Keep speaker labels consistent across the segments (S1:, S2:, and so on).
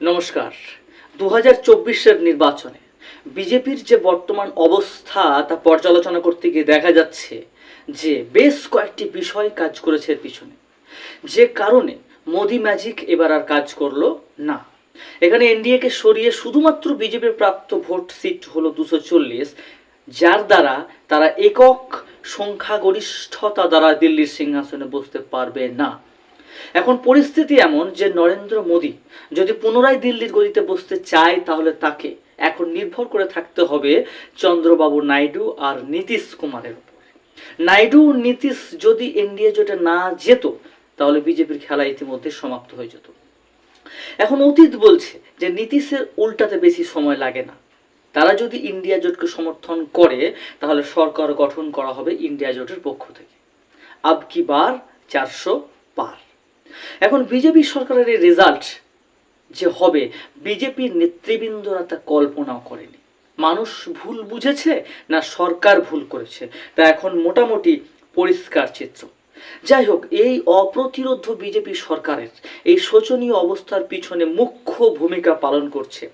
S1: নমস্কার। দু হাজার চব্বিশের নির্বাচনে বিজেপির যে বর্তমান অবস্থা তা পর্যালোচনা করতে গিয়ে দেখা যাচ্ছে যে বেশ কয়েকটি বিষয় কাজ করেছে এর পিছনে। যে কারণে মোদি ম্যাজিক এবার আর কাজ করল না। এখানে এনডিএকে সরিয়ে শুধুমাত্র বিজেপির প্রাপ্ত ভোট সিট হলো দুশো চল্লিশ, যার দ্বারা তারা একক সংখ্যাগরিষ্ঠতা দ্বারা দিল্লির সিংহাসনে বসতে পারবে না। এখন পরিস্থিতি এমন যে নরেন্দ্র মোদী যদি পুনরায় দিল্লির গদিতে বসতে চায়, তাহলে তাকে এখন নির্ভর করে থাকতে হবে চন্দ্রবাবু নাইডু আর নীতিশ কুমারের উপর নাইডু নীতিশ যদি এনডিএ জোটে না যেত, তাহলে বিজেপির খেলা ইতিমধ্যে সমাপ্ত হয়ে যেত। এখন অতীত বলছে যে নীতিশের উল্টাতে বেশি সময় লাগে না। তারা যদি ইন্ডিয়া জোটকে সমর্থন করে, তাহলে সরকার গঠন করা হবে ইন্ডিয়া জোটের পক্ষ থেকে। আব কি বার? চারশো পার। এখন বিজেপি সরকারের এই রেজাল্ট যে হবে বিজেপির নেতৃবৃন্দরা তা কল্পনাও করেনি। মানুষ ভুল বুঝেছে না সরকার ভুল করেছে? তা এখন মোটামুটি পরিষ্কার চিত্র। যাই হোক, এই অপ্রতিরোধ বিজেপি সরকারের, এই শোচনীয় অবস্থার পিছনে মুখ্য ভূমিকা পালন করছে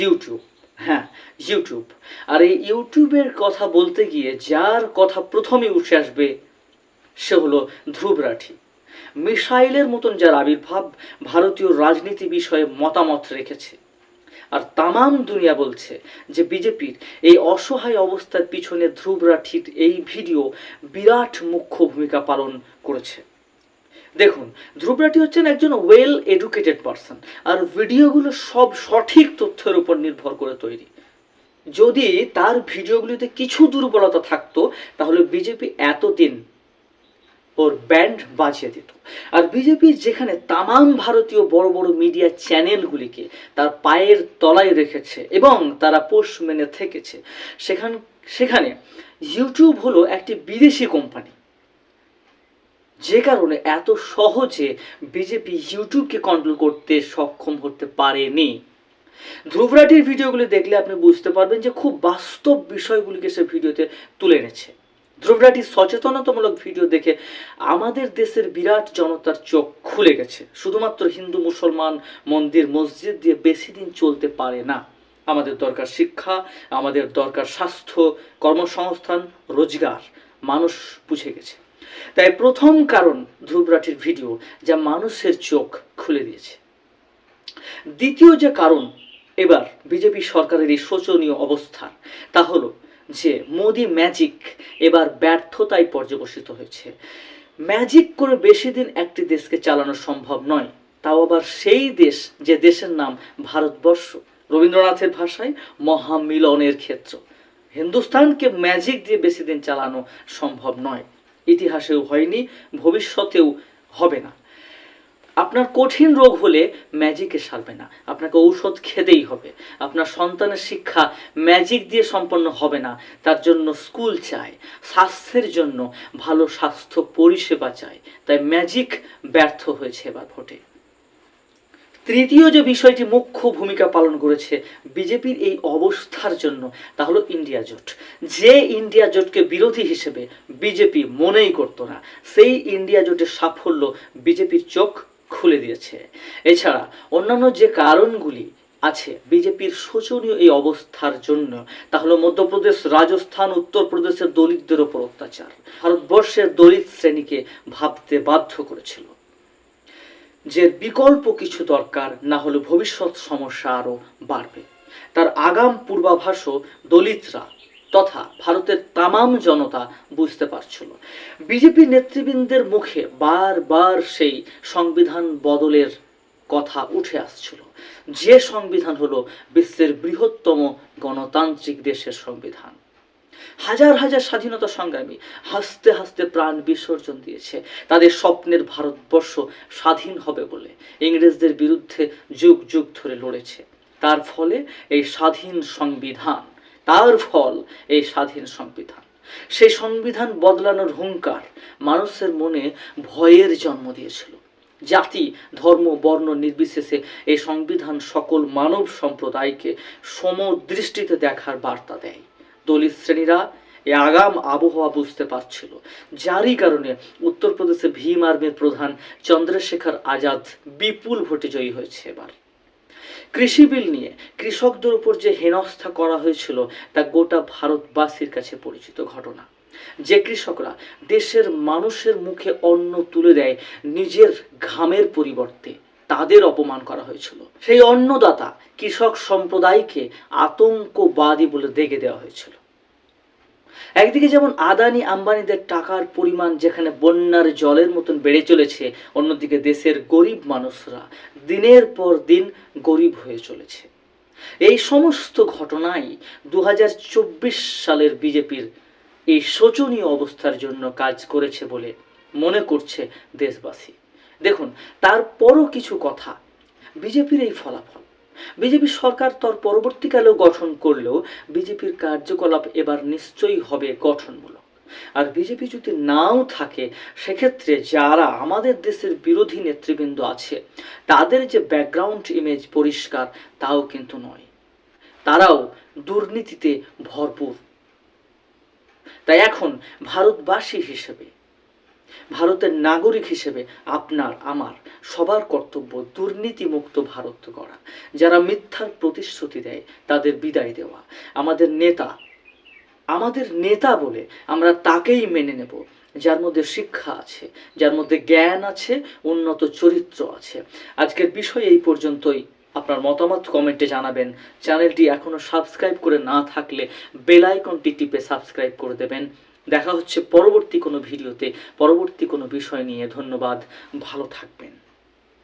S1: ইউটিউব হ্যাঁ ইউটিউব আর এই ইউটিউবের কথা বলতে গিয়ে যার কথা প্রথমে উঠে আসবে সে হলো ধ্রুব রাঠি। মিসাইলের মতন যার আবির্ভাব ভারতীয় রাজনীতি বিষয়ে মতামত রেখেছে। আর তামাম দুনিয়া বলছে যে বিজেপির এই অসহায় অবস্থার পিছনে ধ্রুব রাঠির এই ভিডিও বিরাট মুখ্য ভূমিকা পালন করেছে। দেখুন ধ্রুব রাঠি হচ্ছেন একজন ওয়েল এডুকেটেড পারসন আর ভিডিওগুলো সব সঠিক তথ্যের উপর নির্ভর করে তৈরি। যদি তার ভিডিওগুলিতে কিছু দুর্বলতা থাকতো, তাহলে বিজেপি এতদিন ওর ব্যান্ড বাজিয়ে দিত। আর বিজেপি যেখানে তামাম ভারতীয় বড় বড় মিডিয়া চ্যানেলগুলিকে তার পায়ের তলায় রেখেছে এবং তারা পোষ মেনে থেকেছে, সেখান, সেখানে ইউটিউব হলো একটি বিদেশি কোম্পানি যে কারণে এত সহজে বিজেপি ইউটিউবকে কন্ট্রোল করতে সক্ষম হতে পারেনি। ধ্রুবরাটির ভিডিওগুলি দেখলে আপনি বুঝতে পারবেন যে খুব বাস্তব বিষয়গুলিকে সে ভিডিওতে তুলে এনেছে। ধ্রুবরাটি সচেতনতামূলক ভিডিও দেখে আমাদের দেশের বিরাট জনতার চোখ খুলে গেছে। শুধুমাত্র হিন্দু, মুসলমান মন্দির, মসজিদ দিয়ে বেশি দিন চলতে পারে না। আমাদের দরকার শিক্ষা, আমাদের দরকার স্বাস্থ্য, কর্মসংস্থান, রোজগার। মানুষ বুঝে গেছে। তাই প্রথম কারণ ধ্রুবরাটির ভিডিও যা মানুষের চোখ খুলে দিয়েছে। দ্বিতীয় যে কারণ এবার বিজেপি সরকারের এই শোচনীয় অবস্থা তা হলো যে মোদি ম্যাজিক এবার ব্যর্থতায় পর্যবসিত হয়েছে। ম্যাজিক করে বেশি দিন একটি দেশকে চালানো সম্ভব নয়, তাও আবার সেই দেশ যে দেশের নাম ভারতবর্ষ, রবীন্দ্রনাথের ভাষায় মহামিলনের ক্ষেত্র। হিন্দুস্তানকে ম্যাজিক দিয়ে বেশি দিন চালানো সম্ভব নয়। ইতিহাসেও হয়নি, ভবিষ্যতেও হবে না। আপনার কঠিন রোগ হলে ম্যাজিকে সারবে না। আপনাকে ঔষধ খেতেই হবে। আপনার সন্তানের শিক্ষা ম্যাজিক দিয়ে সম্পন্ন হবে না। তার জন্য স্কুল চাই স্বাস্থ্যের জন্য ভালো স্বাস্থ্য পরিষেবা চাই তাই ম্যাজিক ব্যর্থ হয়েছে এবার ভোটে। তৃতীয় যে বিষয়টি মুখ্য ভূমিকা পালন করেছে বিজেপির এই অবস্থার জন্য, তা হলো ইন্ডিয়া জোট। যে ইন্ডিয়া জোটকে বিরোধী হিসেবে বিজেপি মনেই করতো না, সেই ইন্ডিয়া জোটের সাফল্য বিজেপির চোখ খুলে দিয়েছে। এছাড়া অন্যান্য যে কারণগুলি আছে, বিজেপির শোচনীয় এই অবস্থার জন্য, তা হলো মধ্যপ্রদেশ, রাজস্থান, উত্তরপ্রদেশের দলিতদের ওপর অত্যাচার। ভারতবর্ষের দলিত শ্রেণীকে ভাবতে বাধ্য করেছিল যে বিকল্প কিছু দরকার, না হলে ভবিষ্যৎ সমস্যা আরও বাড়বে। তার আগাম পূর্বাভাসও দলিতরা তথা ভারতের তামাম জনতা বুঝতে পারছিল। বিজেপি নেতৃবৃন্দের মুখে বারবার সেই সংবিধান বদলের কথা উঠে আসছিল। যে সংবিধান হলো বিশ্বের বৃহত্তম গণতান্ত্রিক দেশের সংবিধান। হাজার হাজার স্বাধীনতা সংগ্রামী হাসতে হাসতে প্রাণ বিসর্জন দিয়েছে। তাদের স্বপ্নের ভারতবর্ষ স্বাধীন হবে বলে ইংরেজদের বিরুদ্ধে যুগ যুগ ধরে লড়েছে। তার ফলে এই স্বাধীন সংবিধান তার ফল এই স্বাধীন সংবিধান। সেই সংবিধান বদলানোর হুঙ্কার মানুষের মনে ভয়ের জন্ম দিয়েছিল। জাতি, ধর্ম, বর্ণ নির্বিশেষে এই সংবিধান সকল মানব সম্প্রদায়কে সমদৃষ্টিতে দেখার বার্তা দেয়। দলিত শ্রেণীরা এই আগাম আবহাওয়া বুঝতে পারছিল। যারই কারণে উত্তরপ্রদেশে ভীম আর্মির প্রধান চন্দ্রশেখর আজাদ বিপুল ভোটে জয়ী হয়েছে এবার। কৃষি বিল নিয়ে কৃষকদের উপর যে হেনস্থা করা হয়েছিল, তা গোটা ভারতবাসীর কাছে পরিচিত ঘটনা। যে কৃষকরা দেশের মানুষের মুখে অন্ন তুলে দেয়, নিজের ঘামের পরিবর্তে তাদের অপমান করা হয়েছিল। সেই অন্নদাতা কৃষক সম্প্রদায়কে আতঙ্কবাদী বলে দেখে দেওয়া হয়েছিল। একদিকে যেমন আদানি আম্বানিদের টাকার পরিমাণ যেখানে বন্যার জলের মতন বেড়ে চলেছে, অন্যদিকে দেশের গরিব মানুষরা দিনের পর দিন গরিব হয়ে চলেছে। এই সমস্ত ঘটনাই দু হাজার চব্বিশ সালের বিজেপির এই শোচনীয় অবস্থার জন্য কাজ করেছে বলে মনে করছে দেশবাসী। দেখুন, তারপরও কিছু কথা। বিজেপির এই ফলাফল বিজেপি সরকার তার পরবর্তীকালেও গঠন করলেও বিজেপির কার্যকলাপ এবার নিশ্চয়ই হবে গঠনমূলক। আর বিজেপি যদি নাও থাকে, সেক্ষেত্রে যারা আমাদের দেশের বিরোধী নেতৃবৃন্দ আছে, তাদের যে ব্যাকগ্রাউন্ড ইমেজ পরিষ্কার, তাও কিন্তু নয়। তারাও দুর্নীতিতে ভরপুর। তাই এখন ভারতবাসী হিসেবে ভারতের নাগরিক হিসেবে আপনার, আমার, সবার কর্তব্য দুর্নীতিমুক্ত ভারত করা যারা মিথ্যার প্রতিশ্রুতি দেয়, তাদের বিদায় দেওয়া। আমাদের নেতা আমাদের নেতা বলে আমরা তাকেই মেনে নেব। যার মধ্যে শিক্ষা আছে, যার মধ্যে জ্ঞান আছে, উন্নত চরিত্র আছে। আজকের বিষয় এই পর্যন্তই। আপনার মতামত কমেন্টে জানাবেন। চ্যানেলটি এখনও সাবস্ক্রাইব করে না থাকলে বেল আইকনটি টিপে সাবস্ক্রাইব করে দেবেন। দেখা হচ্ছে পরবর্তী কোনো ভিডিওতে। পরবর্তী কোনো বিষয় নিয়ে ধন্যবাদ। ভালো থাকবেন।